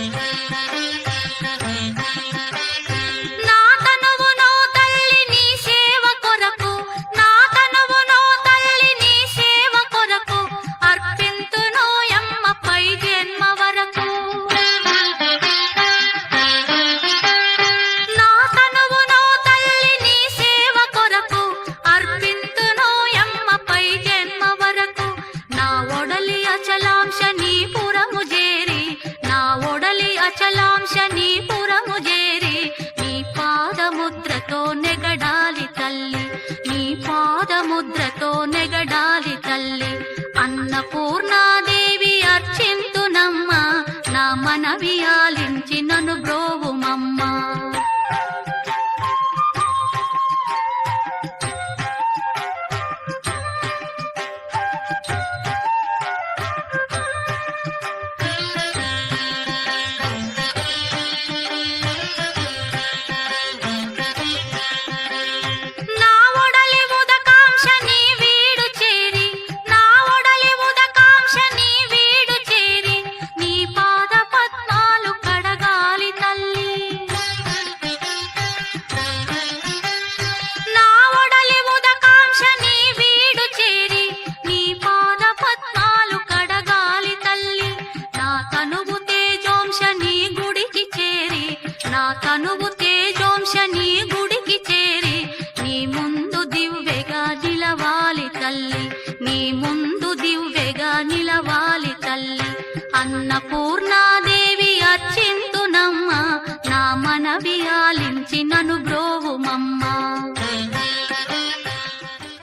Thank you. నీలాంశ నీ పురము నీ పాదముద్రతో నెగడాలి తల్లి. నీ పాదముద్రతో నెగడాలి తనువు తేజోంశ నీ గుడికి చేరి. నా తనువు తేజోంశ నీ గుడికి చేరి. నీ ముందు దివ్వెగా నిలవాలి తల్లి. నీ ముందు దివ్వెగా నిలవాలి తల్లి. అన్నపూర్ణ